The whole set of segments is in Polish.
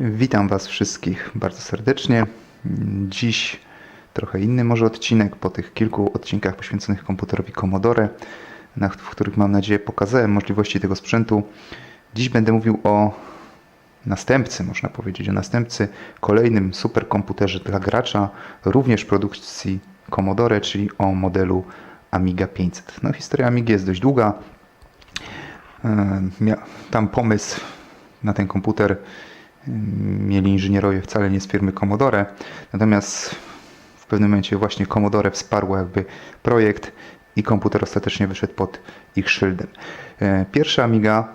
Witam Was wszystkich bardzo serdecznie. Dziś trochę inny może odcinek po tych kilku odcinkach poświęconych komputerowi Commodore, w których mam nadzieję pokazałem możliwości tego sprzętu. Dziś będę mówił o następcy, można powiedzieć, o następcy kolejnym superkomputerze dla gracza, również produkcji Commodore, czyli o modelu Amiga 500. No, historia Amigi jest dość długa. E, Tam pomysł na ten komputer mieli inżynierowie wcale nie z firmy Commodore. Natomiast w pewnym momencie właśnie Commodore wsparło jakby projekt i komputer ostatecznie wyszedł pod ich szyldem. E, Pierwsza Amiga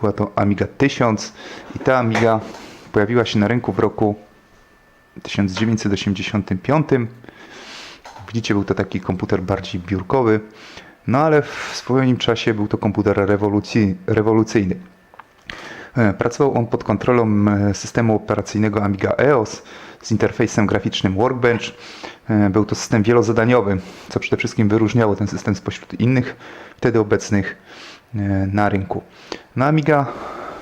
była to Amiga 1000 i ta Amiga pojawiła się na rynku w roku 1985. Widzicie, był to taki komputer bardziej biurkowy, no ale w swoim czasie był to komputer rewolucyjny. E, Pracował on pod kontrolą e, systemu operacyjnego Amiga EOS z interfejsem graficznym Workbench. E, Był to system wielozadaniowy, co przede wszystkim wyróżniało ten system spośród innych wtedy obecnych na rynku. No Amiga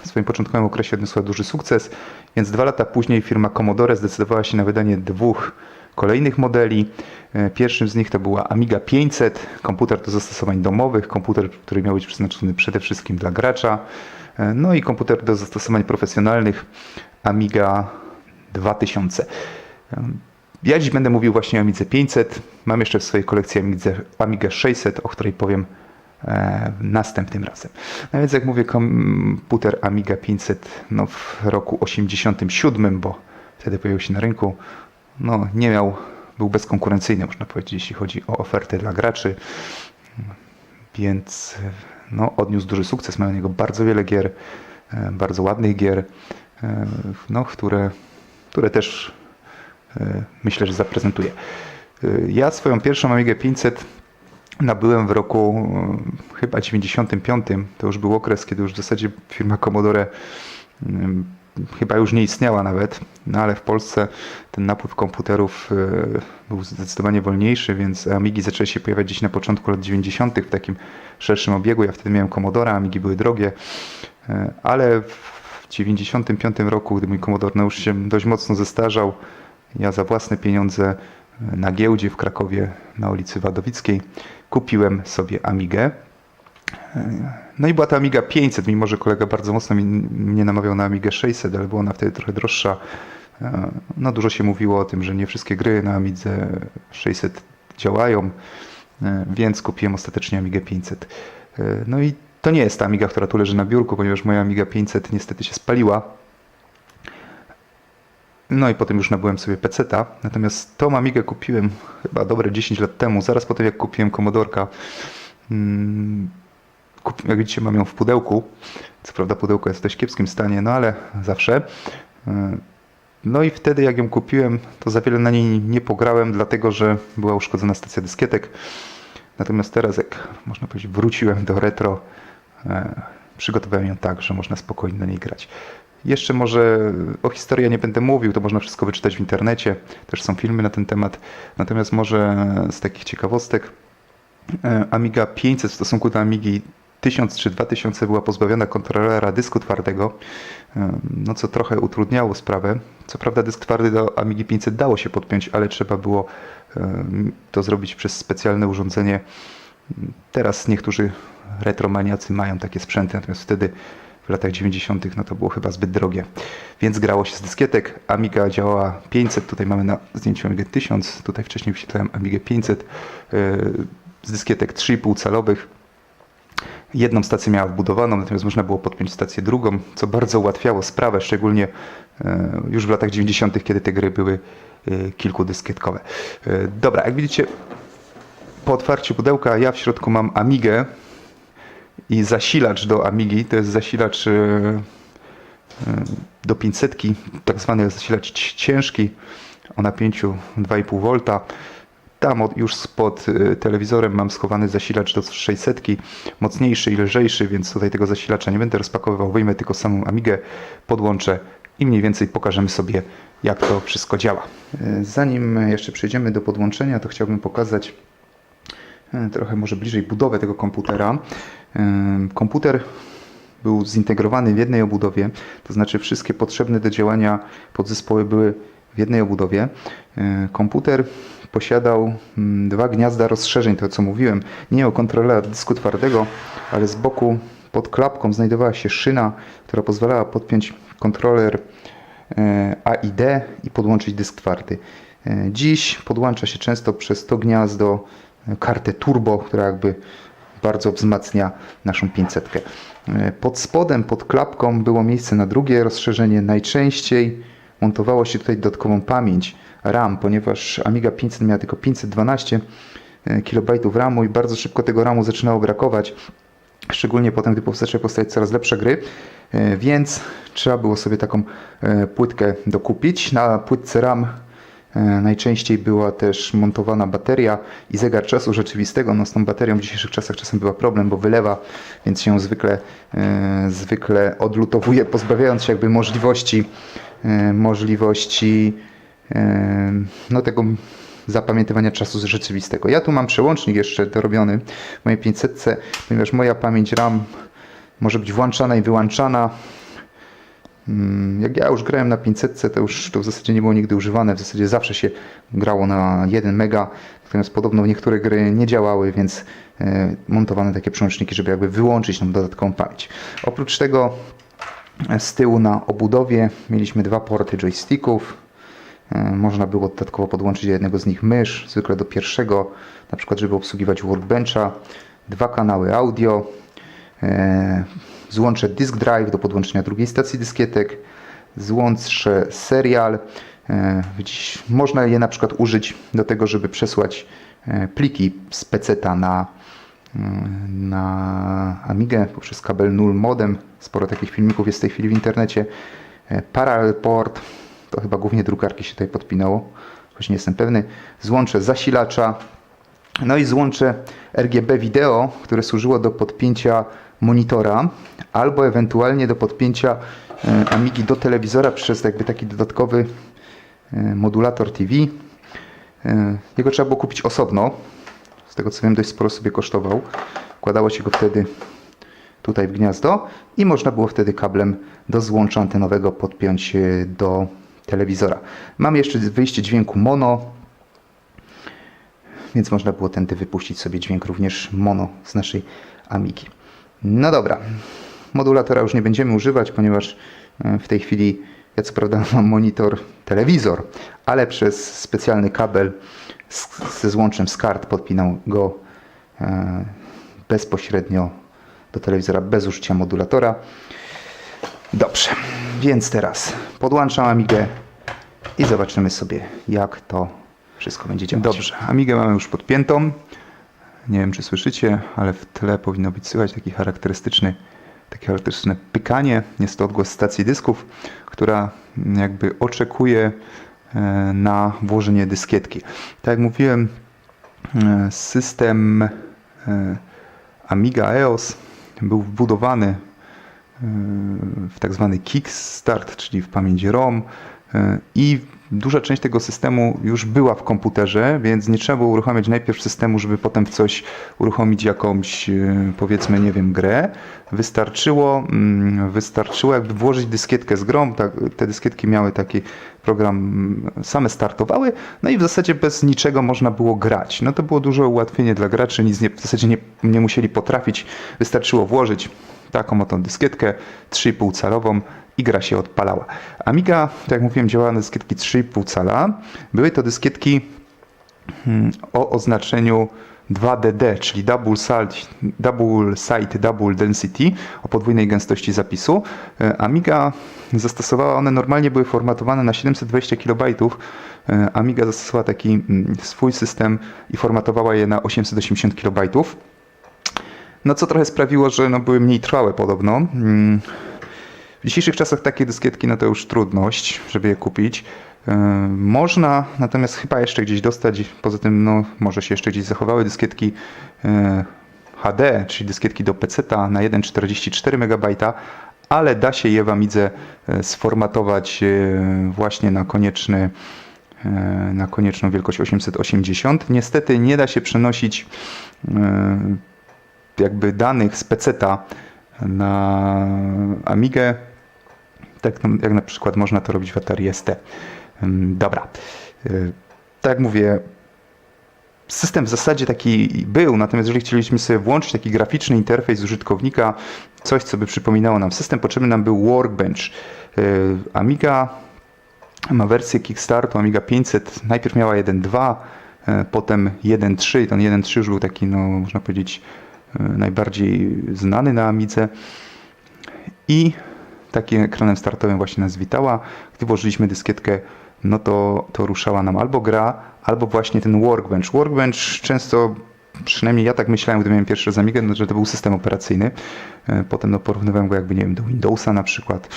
w swoim początkowym okresie odniosła duży sukces, więc dwa lata później firma Commodore zdecydowała się na wydanie dwóch kolejnych modeli. E, Pierwszym z nich to była Amiga 500, komputer do zastosowań domowych, komputer, który miał być przeznaczony przede wszystkim dla gracza. E, No i komputer do zastosowań profesjonalnych Amiga 2000. Em, Ja dziś będę mówił właśnie o Amidze 500. Mam jeszcze w swojej kolekcji Amigę 600, o której powiem e, następnym razem. No więc jak mówię, komputer Amiga 500 no w roku 87, bo wtedy pojawił się na rynku, no nie miał, był bezkonkurencyjny, można powiedzieć, jeśli chodzi o ofertę dla graczy więc no, odniósł duży sukces. Mają niego bardzo wiele gier, e, bardzo ładnych gier, e, no, które, które też e, myślę, że zaprezentuję. Ja swoją pierwszą Amigę 500 nabyłem w roku chyba 95. To już był okres, kiedy już w zasadzie firma Commodore mm, chyba już nie istniała nawet, no ale w Polsce ten napływ komputerów e, był zdecydowanie wolniejszy, więc Amigi zaczęły się pojawiać gdzieś na początku lat 90. w takim szerszym obiegu. Ja wtedy miałem Commodore, Amigi były drogie, e, ale w 95 roku, gdy mój Commodore no już się dość mocno zestarzał, ja za własne pieniądze e, na giełdzie w Krakowie na ulicy Wadowickiej kupiłem sobie Amigę. No i była ta Amiga 500, mimo że kolega bardzo mocno mnie namawiał na Amigę 600, ale była ona wtedy trochę droższa. E, No dużo się mówiło o tym, że nie wszystkie gry na Amidze 600 działają, e, więc kupiłem ostatecznie Amigę 500. E, No i to nie jest ta Amiga, która tu leży na biurku, ponieważ moja Amiga 500 niestety się spaliła. No i potem już nabyłem sobie peceta. Natomiast tą Amigę kupiłem chyba dobre 10 lat temu, zaraz po tym jak kupiłem Commodorka. Mm, jak widzicie, mam ją w pudełku. Co prawda pudełko jest w dość kiepskim stanie, no ale zawsze. Yy, No i wtedy jak ją kupiłem, to za wiele na niej nie pograłem, dlatego że była uszkodzona stacja dyskietek. Natomiast teraz, jak można powiedzieć, wróciłem do retro, e, przygotowałem ją tak, że można spokojnie na niej grać. Jeszcze może o historii nie będę mówił, to można wszystko wyczytać w internecie, też są filmy na ten temat. Natomiast może z takich ciekawostek, e, Amiga 500 w stosunku do Amigi 1000 czy 2000 była pozbawiona kontrolera dysku twardego, e, no co trochę utrudniało sprawę. Co prawda dysk twardy do Amigi 500 dało się podpiąć, ale trzeba było e, to zrobić przez specjalne urządzenie. Teraz niektórzy retromaniacy mają takie sprzęty, natomiast wtedy w latach 90. no to było chyba zbyt drogie. Więc grało się z dyskietek. Amiga działała 500, tutaj mamy na zdjęciu Amigę 1000, tutaj wcześniej wyświetlałem Amigę 500 yy, z dyskietek 3,5 calowych. Jedną stację miała wbudowaną, natomiast można było podpiąć stację drugą, co bardzo ułatwiało sprawę, szczególnie e, już w latach 90., kiedy te gry były e, kilkudyskietkowe. E, Dobra, jak widzicie, po otwarciu pudełka ja w środku mam Amigę i zasilacz do Amigi. To jest zasilacz do 500, tak zwany zasilacz ci- ciężki o napięciu 2,5 V. Tam już spod y, telewizorem mam schowany zasilacz do 600, mocniejszy i lżejszy, więc tutaj tego zasilacza nie będę rozpakowywał. Wyjmę tylko samą Amigę, podłączę i mniej więcej pokażemy sobie, jak to wszystko działa. Y, Zanim jeszcze przejdziemy do podłączenia, to chciałbym pokazać y, trochę może bliżej budowę tego komputera. Komputer był zintegrowany w jednej obudowie, to znaczy wszystkie potrzebne do działania podzespoły były w jednej obudowie. Komputer posiadał mm, dwa gniazda rozszerzeń, to co mówiłem, nie o kontrolera dysku twardego, ale z boku pod klapką znajdowała się szyna, która pozwalała podpiąć kontroler e, A i D i podłączyć dysk twardy. E, Dziś podłącza się często przez to gniazdo e, kartę turbo, która jakby bardzo wzmacnia naszą 500. E, Pod spodem, pod klapką było miejsce na drugie rozszerzenie. Najczęściej montowało się tutaj dodatkową pamięć RAM, ponieważ Amiga 500 miała tylko 512 KB RAMu i bardzo szybko tego RAMu zaczynało brakować. Szczególnie potem, gdy zaczęły powstawać coraz lepsze gry, e, więc trzeba było sobie taką e, płytkę dokupić. Na płytce RAM e, najczęściej była też montowana bateria i zegar czasu rzeczywistego. No z tą baterią w dzisiejszych czasach czasem bywa problem, bo wylewa, więc się zwykle, e, zwykle odlutowuje, pozbawiając się jakby możliwości, e, możliwości e, no tego zapamiętywania czasu z rzeczywistego. Ja tu mam przełącznik jeszcze dorobiony w mojej 500, ponieważ moja pamięć RAM może być włączana i wyłączana. Mm, Jak ja już grałem na 500, to już to w zasadzie nie było nigdy używane. W zasadzie zawsze się grało na 1 mega, natomiast podobno niektóre gry nie działały, więc e, montowano takie przełączniki, żeby jakby wyłączyć tą dodatkową pamięć. Oprócz tego e, z tyłu na obudowie mieliśmy dwa porty joysticków. E, Można było dodatkowo podłączyć do jednego z nich mysz, zwykle do pierwszego, na przykład żeby obsługiwać workbencha, dwa kanały audio, e, złącze disk drive do podłączenia drugiej stacji dyskietek, złącze serial. E, można je na przykład użyć do tego, żeby przesłać pliki z peceta na, na Amigę poprzez kabel null modem. Sporo takich filmików jest w tej chwili w internecie. E, Parallel port, to chyba głównie drukarki się tutaj podpinało, choć nie jestem pewny. Złącze zasilacza, no i złącze RGB wideo, które służyło do podpięcia monitora albo ewentualnie do podpięcia e, Amigi do telewizora przez jakby taki dodatkowy e, modulator TV. Jego trzeba było kupić osobno. Z tego co wiem, dość sporo sobie kosztował. Wkładało się go wtedy tutaj w gniazdo i można było wtedy kablem do złącza antenowego podpiąć e, do telewizora. Mam jeszcze wyjście dźwięku mono, więc można było tędy wypuścić sobie dźwięk również mono z naszej Amigi. No dobra, modulatora już nie będziemy używać, ponieważ e, w tej chwili ja co prawda mam monitor, telewizor, ale przez specjalny kabel ze złączem z kart podpinam go e, bezpośrednio do telewizora bez użycia modulatora. Dobrze, więc teraz podłączam Amigę i zobaczymy sobie, jak to wszystko będzie działać. Dobrze, Amigę mamy już podpiętą. Nie wiem, czy słyszycie, ale w tle powinno być słychać taki charakterystyczny, takie charakterystyczne pykanie. Jest to odgłos stacji dysków, która jakby oczekuje na włożenie dyskietki. Tak jak mówiłem, e, system e, Amiga EOS był wbudowany w tak zwany kickstart, czyli w pamięć ROM e, i duża część tego systemu już była w komputerze, więc nie trzeba było uruchamiać najpierw systemu, żeby potem w coś uruchomić jakąś e, powiedzmy, nie wiem, grę. Wystarczyło, mm, wystarczyło jakby włożyć dyskietkę z grą, tak, te dyskietki miały taki program, mm, same startowały, no i w zasadzie bez niczego można było grać. No to było duże ułatwienie dla graczy, nic nie, w zasadzie nie, nie musieli potrafić, wystarczyło włożyć taką oto dyskietkę 3,5 calową i gra się odpalała. Amiga, tak jak mówiłem, działała na dyskietki 3,5 cala. Były to dyskietki mm, o oznaczeniu 2DD, czyli Double Site, double, double Density o podwójnej gęstości zapisu. E, Amiga zastosowała, one normalnie były formatowane na 720 KB. E, Amiga zastosowała taki mm, swój system i formatowała je na 880 KB. No co trochę sprawiło, że no, były mniej trwałe podobno. Mm. W dzisiejszych czasach takie dyskietki no to już trudność, żeby je kupić. Yy, Można natomiast chyba jeszcze gdzieś dostać, poza tym no, może się jeszcze gdzieś zachowały dyskietki yy, HD, czyli dyskietki do PC-ta na 1,44 MB, ale da się je w Amidze sformatować yy, właśnie na konieczny na konieczną wielkość 880. Niestety nie da się przenosić jakby danych z PC-ta, yy, na 1,44 MB, ale da się je w Amidze sformatować na konieczny yy, na konieczną wielkość 880. Niestety nie da się przenosić yy, jakby danych z PC-ta, yy, na 1,44 MB, ale da się je w Amidze sformatować na konieczny yy, na konieczną wielkość 880. Niestety nie da się przenosić yy, jakby danych z PC-ta na Amigę, tak no, jak na przykład można to robić w Atari ST. Dobra. Y, Tak jak mówię, system w zasadzie taki był, natomiast jeżeli chcieliśmy sobie włączyć taki graficzny interfejs użytkownika, coś co by przypominało nam system, potrzebny nam był Workbench. Y, Amiga ma wersję Kickstartu Amiga 500, najpierw miała 1.2, e, potem 1.3 i ten 1.3 już był taki, no można powiedzieć, najbardziej znany na Amidze i takim ekranem startowym właśnie nas witała. Gdy włożyliśmy dyskietkę, no to, to ruszała nam albo gra, albo właśnie ten Workbench. Workbench często, przynajmniej ja tak myślałem, gdy miałem pierwszy raz Amigę, no, że to był system operacyjny. E, Potem no, porównywałem go jakby, nie wiem, do Windowsa na przykład.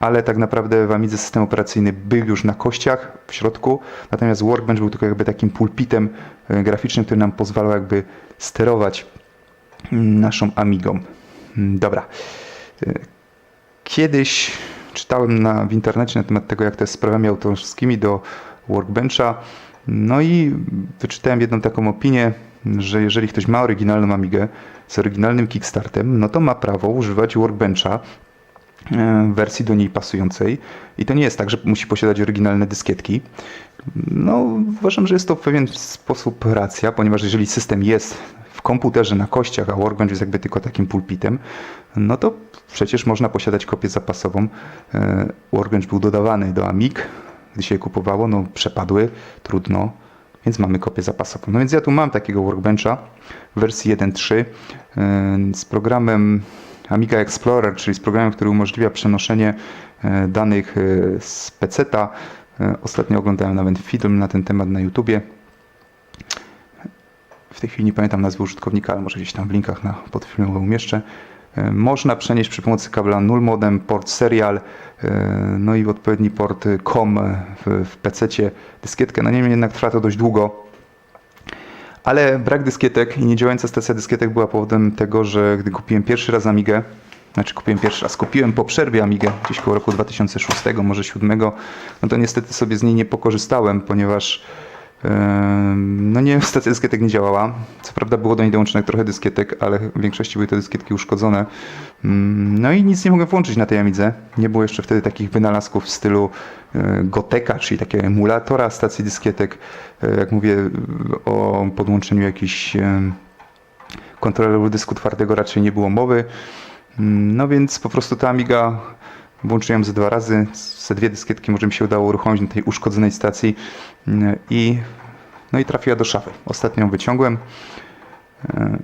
Ale tak naprawdę w Amidze system operacyjny był już na kościach w środku, natomiast Workbench był tylko jakby takim pulpitem e, graficznym, który nam pozwalał jakby sterować naszą Amigą. Mm, Dobra. E, Kiedyś czytałem na, w internecie na temat tego, jak to jest z prawami autorskimi do Workbencha. No i wyczytałem jedną taką opinię, że jeżeli ktoś ma oryginalną Amigę z oryginalnym Kickstartem, no to ma prawo używać Workbencha wersji do niej pasującej. I to nie jest tak, że musi posiadać oryginalne dyskietki. No, uważam, że jest to w pewien sposób racja, ponieważ jeżeli system jest w komputerze na kościach, a Workbench jest jakby tylko takim pulpitem, no to przecież można posiadać kopię zapasową. E, Workbench był dodawany do Amig, gdy się je kupowało, no przepadły, trudno, więc mamy kopię zapasową. No więc ja tu mam takiego Workbencha w wersji 1.3 e, z programem Amiga Explorer, czyli z programem, który umożliwia przenoszenie e, danych e, z PC-ta. E, Ostatnio oglądałem nawet film na ten temat na YouTubie. W tej chwili nie pamiętam nazwy użytkownika, ale może gdzieś tam w linkach na pod filmem go umieszczę. Można przenieść przy pomocy kabla null modem, port serial, no i odpowiedni port COM w, w PC-cie dyskietkę. No niemniej jednak trwa to dość długo. Ale brak dyskietek i niedziałająca stacja dyskietek była powodem tego, że gdy kupiłem pierwszy raz Amigę, znaczy kupiłem pierwszy raz, kupiłem po przerwie Amigę, gdzieś koło roku 2006, może 2007, no to niestety sobie z niej nie pokorzystałem, ponieważ no nie, stacja dyskietek nie działała. Co prawda było do niej dołączonych trochę dyskietek, ale w większości były te dyskietki uszkodzone. Mm, No i nic nie mogłem włączyć na tej Amidze. Nie było jeszcze wtedy takich wynalazków w stylu e, Goteka, czyli takiego emulatora stacji dyskietek. E, Jak mówię o podłączeniu jakichś kontrolerów dysku twardego raczej nie było mowy. Mm, No więc po prostu ta Amiga włączyłem ze dwa razy, ze dwie dyskietki może mi się udało uruchomić na tej uszkodzonej stacji mm, i no i trafiła do szafy. Ostatnio ją wyciągłem e,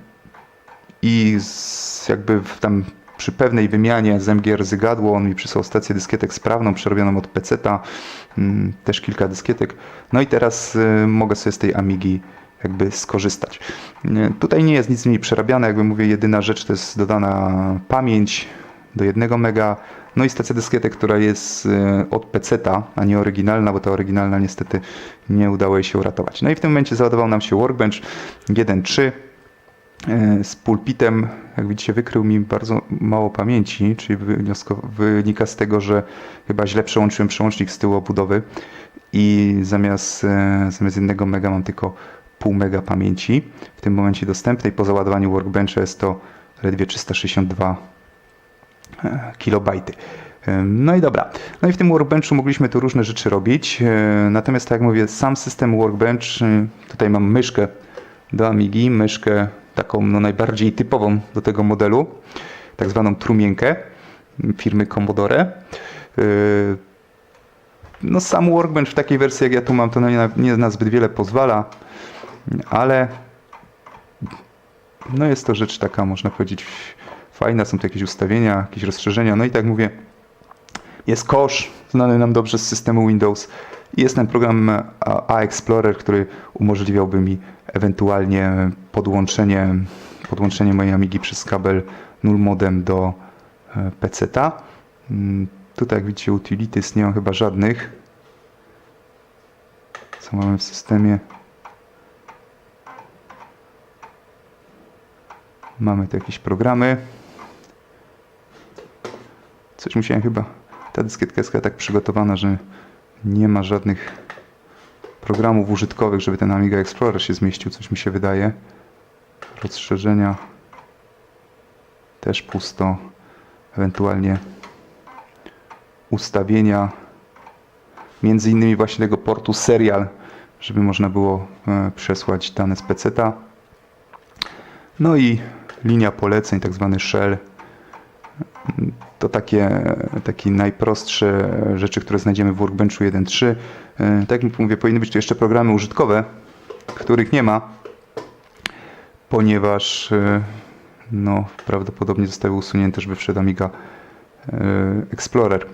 i z, jakby tam przy pewnej wymianie z MGR Zygadło on mi przysłał stację dyskietek sprawną, przerobioną od PC-ta, mm, też kilka dyskietek. No i teraz y, mogę sobie z tej Amigi jakby skorzystać. Nie, Tutaj nie jest nic z niej przerabiane, jakby mówię, jedyna rzecz to jest dodana pamięć do 1 mega, no i stacja dyskietek, która jest y, od PC-ta, a nie oryginalna, bo ta oryginalna niestety nie udało jej się uratować. No i w tym momencie załadował nam się Workbench 1.3 e, z pulpitem, jak widzicie, wykrył mi bardzo mało pamięci, czyli wynika z tego, że chyba źle przełączyłem przełącznik z tyłu obudowy i zamiast, e, zamiast jednego mega mam tylko pół mega pamięci w tym momencie dostępnej. Po załadowaniu Workbencha jest to ledwie 362 e, kilobajty. No i dobra. No i w tym Workbenchu mogliśmy tu różne rzeczy robić. E, Natomiast tak jak mówię, sam system Workbench, e, tutaj mam myszkę do Amigi, myszkę taką no, najbardziej typową do tego modelu, tak zwaną trumienkę firmy Commodore. E, No sam Workbench w takiej wersji jak ja tu mam, to nie na, nie na zbyt wiele pozwala, ale no jest to rzecz taka, można powiedzieć, fajna, są tu jakieś ustawienia, jakieś rozszerzenia, no i tak mówię, jest kosz, znany nam dobrze z systemu Windows jest ten program A-Explorer, który umożliwiałby mi ewentualnie podłączenie, podłączenie mojej Amigi przez kabel null modem do e, PC-ta. Mm, Tutaj jak widzicie utilities nie mam chyba żadnych. Co mamy w systemie? Mamy tu jakieś programy. Coś musiałem chyba... Ta dyskietka jest tak przygotowana, że nie ma żadnych programów użytkowych, żeby ten Amiga Explorer się zmieścił, coś mi się wydaje. Rozszerzenia też pusto. ewentualnie ustawienia między innymi właśnie tego portu serial, żeby można było e, przesłać dane z peceta. No i linia poleceń, tak zwany shell. To takie, takie najprostsze rzeczy, które znajdziemy w Workbenchu 1.3. E, Tak jak mówię, powinny być tu jeszcze programy użytkowe, których nie ma, ponieważ e, no, prawdopodobnie zostały usunięte, żeby wszedł Amiga e, Explorer.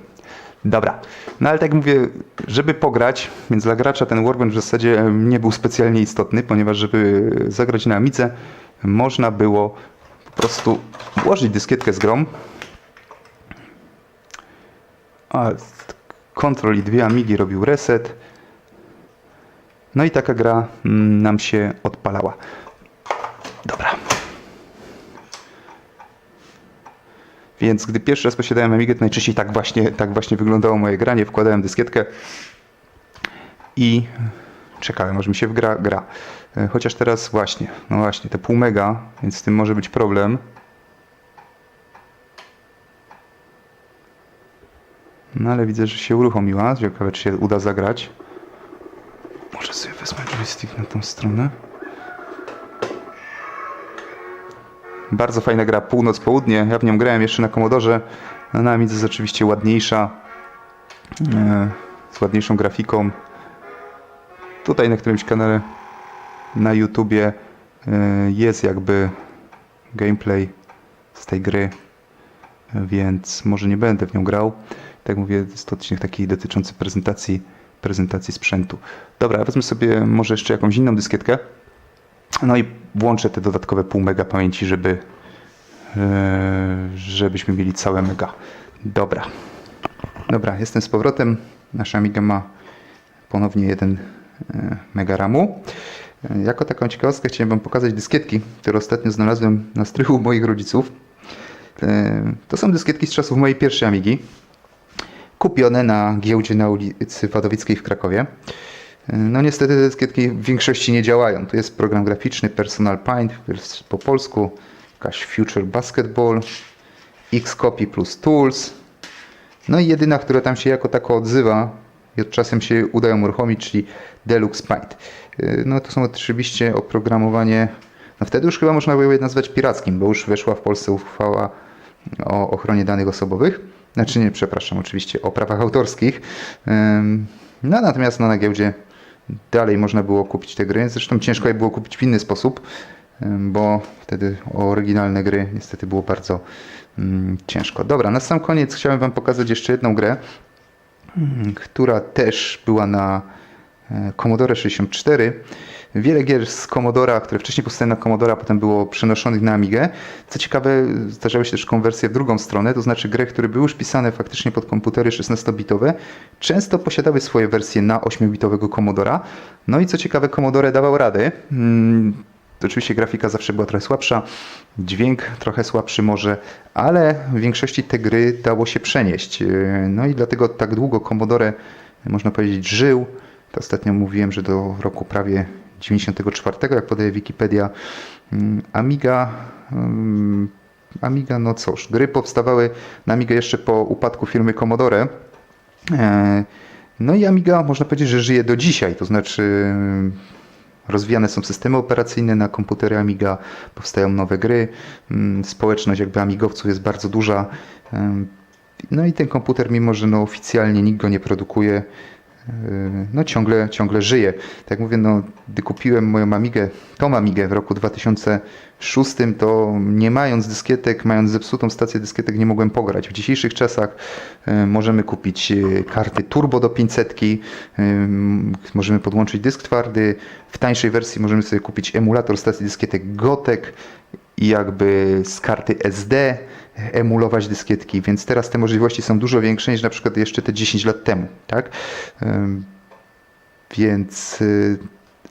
Dobra, no ale tak jak mówię, żeby pograć, więc dla gracza ten Workbench w zasadzie nie był specjalnie istotny, ponieważ żeby zagrać na Amidze, można było prostu włożyć dyskietkę z grą, a Ctrl i dwie Amigi robił reset, no i taka gra mm, nam się odpalała. Dobra. Więc gdy pierwszy raz posiadałem Amigę, to najczęściej tak właśnie, tak właśnie wyglądało moje granie. Wkładałem dyskietkę i czekałem, aż mi się wgra gra. E, Chociaż teraz właśnie, no właśnie, te pół mega, więc z tym może być problem. No ale widzę, że się uruchomiła. Ciekawe, czy się uda zagrać. Może sobie wezmę joystick na tą stronę. Bardzo fajna gra północ-południe. Ja w nią grałem jeszcze na Commodore. No, na Amidze jest oczywiście ładniejsza. E, z ładniejszą grafiką. Tutaj na którymś kanale na YouTubie e, jest jakby gameplay z tej gry, więc może nie będę w nią grał. Tak mówię, jest to odcinek taki dotyczący prezentacji, prezentacji sprzętu. Dobra, wezmę sobie może jeszcze jakąś inną dyskietkę. No i włączę te dodatkowe pół mega pamięci, żeby e, żebyśmy mieli całe mega. Dobra. Dobra, jestem z powrotem. Nasza Amiga ma ponownie jeden mega ramu. E, Jako taką ciekawostkę chciałem Wam pokazać dyskietki, które ostatnio znalazłem na strychu moich rodziców. E, To są dyskietki z czasów mojej pierwszej Amigi. Kupione na giełdzie na ulicy Wadowickiej w Krakowie. No niestety te dyskietki w większości nie działają. Tu jest program graficzny Personal Paint, po polsku, jakaś Future Basketball, Xcopy plus Tools. No i jedyna, która tam się jako tako odzywa i od czasem się udają uruchomić, czyli Deluxe Paint. Yy, No to są oczywiście oprogramowanie, no wtedy już chyba można było je nazwać pirackim, bo już weszła w Polsce uchwała o ochronie danych osobowych. Znaczy nie, przepraszam, oczywiście o prawach autorskich. No natomiast no, na giełdzie dalej można było kupić te gry. Zresztą ciężko je było kupić w inny sposób, bo wtedy oryginalne gry niestety było bardzo ciężko. Dobra, na sam koniec chciałem Wam pokazać jeszcze jedną grę, która też była na e, Commodore 64. Wiele gier z Commodora, które wcześniej powstały na Commodora, potem było przenoszonych na Amigę. Co ciekawe, zdarzały się też konwersje w drugą stronę, to znaczy gry, które były już pisane faktycznie pod komputery 16-bitowe, często posiadały swoje wersje na 8-bitowego Commodora. No i co ciekawe, Commodore dawał radę. Mm, to Oczywiście grafika zawsze była trochę słabsza, dźwięk trochę słabszy może, ale w większości te gry dało się przenieść. Yy, No i dlatego tak długo Commodore, można powiedzieć, żył. To ostatnio mówiłem, że do roku prawie 94, jak podaje Wikipedia. Mm, Amiga, mm, Amiga, no cóż, gry powstawały na Amigę jeszcze po upadku firmy Commodore. E, No i Amiga można powiedzieć, że żyje do dzisiaj, to znaczy rozwijane są systemy operacyjne na komputery Amiga, powstają nowe gry, mm, społeczność jakby amigowców jest bardzo duża. No i ten komputer, mimo że no oficjalnie nikt go nie produkuje, no ciągle, ciągle żyje. Tak jak mówię, no, gdy kupiłem moją Amigę, tą Amigę w roku 2006, to nie mając dyskietek, mając zepsutą stację dyskietek, nie mogłem pograć. W dzisiejszych czasach e, możemy kupić e, karty turbo do 500, e, możemy podłączyć dysk twardy. W tańszej wersji możemy sobie kupić emulator stacji dyskietek Gotek i jakby z karty SD emulować dyskietki, więc teraz te możliwości są dużo większe niż na przykład jeszcze te 10 lat temu, tak? Więc y,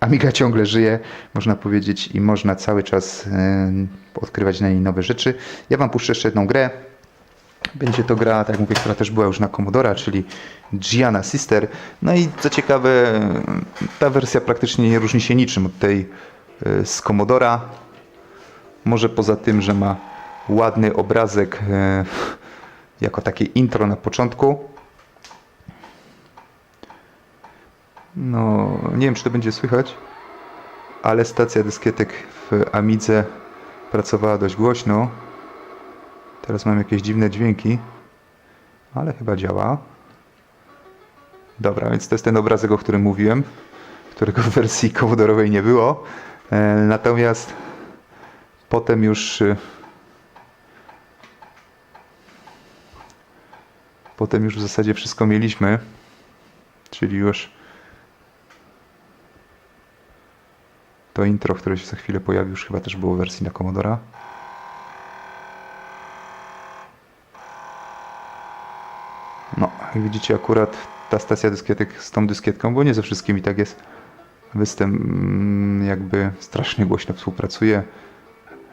Amiga ciągle żyje, można powiedzieć, i można cały czas y, odkrywać na niej nowe rzeczy. Ja Wam puszczę jeszcze jedną grę. Będzie to gra, tak jak mówię, która też była już na Commodora, czyli Gianna Sister. No i co ciekawe, ta wersja praktycznie nie różni się niczym od tej y, z Commodora. Może poza tym, że ma ładny obrazek e, jako takie intro na początku. No, nie wiem, czy to będzie słychać, ale stacja dyskietek w Amidze pracowała dość głośno. Teraz mam jakieś dziwne dźwięki, ale chyba działa. Dobra, więc to jest ten obrazek, o którym mówiłem, którego w wersji komodorowej nie było. E, Natomiast potem już potem już w zasadzie wszystko mieliśmy, czyli już to intro, które się za chwilę pojawi, już chyba też było w wersji na Commodora. No, jak widzicie akurat ta stacja dyskietek z tą dyskietką, bo nie ze wszystkimi tak jest, występ mm, jakby strasznie głośno współpracuje.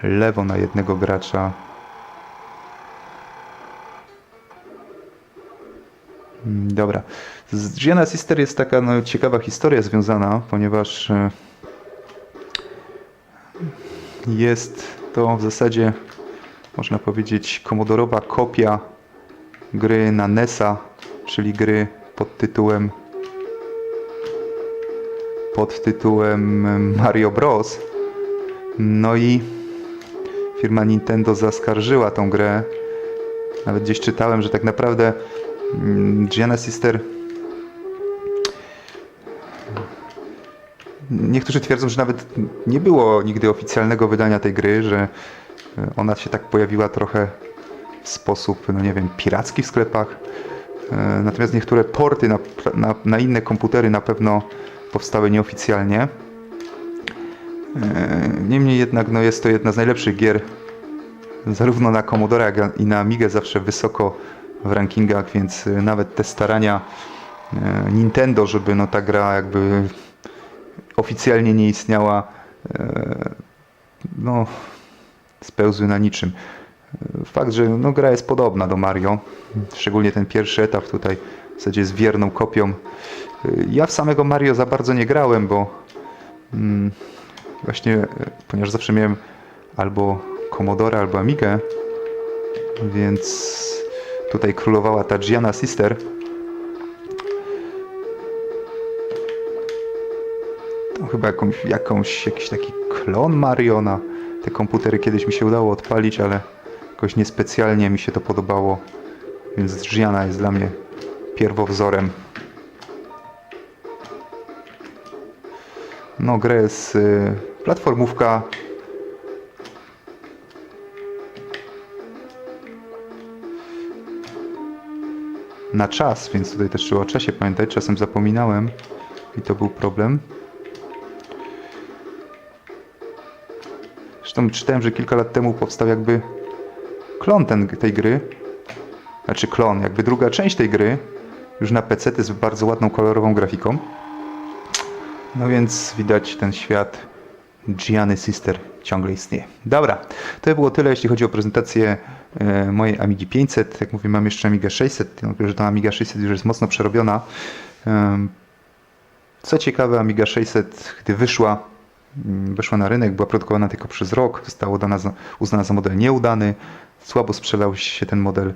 Lewo na jednego gracza. Dobra. Z Sister jest taka no, ciekawa historia związana, ponieważ e, jest to w zasadzie, można powiedzieć, komodorowa kopia gry na NESa, czyli gry pod tytułem pod tytułem Mario Bros. No i firma Nintendo zaskarżyła tą grę. Nawet gdzieś czytałem, że tak naprawdę mm, Gianna Sister Niektórzy twierdzą, że nawet nie było nigdy oficjalnego wydania tej gry, że e, ona się tak pojawiła trochę w sposób, no nie wiem, piracki w sklepach. E, Natomiast niektóre porty na, na, na inne komputery na pewno powstały nieoficjalnie. E, Niemniej jednak no jest to jedna z najlepszych gier zarówno na Commodore jak i na Amigę zawsze wysoko w rankingach, więc e, nawet te starania e, Nintendo, żeby no ta gra jakby oficjalnie nie istniała, e, no spełzły na niczym. Fakt, że no, gra jest podobna do Mario, szczególnie ten pierwszy etap tutaj w zasadzie jest wierną kopią. Ja w samego Mario za bardzo nie grałem, bo mm, właśnie, ponieważ zawsze miałem albo Commodore, albo Amigę, więc tutaj królowała ta Gianna Sister. Chyba jakąś, jakąś, jakiś taki klon Mariona. Te komputery kiedyś mi się udało odpalić, ale jakoś niespecjalnie mi się to podobało. Więc Gianna jest dla mnie pierwowzorem. No, gra jest y, platformówka. Na czas, więc tutaj też trzeba o czasie pamiętać. Czasem zapominałem i to był problem. Zresztą czytałem, że kilka lat temu powstał jakby klon ten, tej gry. Znaczy klon, jakby druga część tej gry. Już na PC z bardzo ładną, kolorową grafiką. No więc widać ten świat Gianny Sister ciągle istnieje. Dobra, to było tyle, jeśli chodzi o prezentację e, mojej Amigi 500. Jak mówię, mam jeszcze Amigę 600, tylko że ta Amiga 600 już jest mocno przerobiona. Co ciekawe, Amiga 600, gdy wyszła, mm, wyszła na rynek, była produkowana tylko przez rok, została uznana za model nieudany, słabo sprzedał się ten model.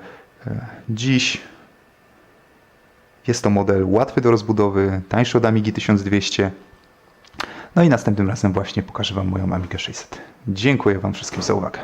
E, Dziś jest to model łatwy do rozbudowy, tańszy od Amigi 1200. No i następnym razem właśnie pokażę Wam moją Amigę 600. Dziękuję Wam wszystkim za uwagę.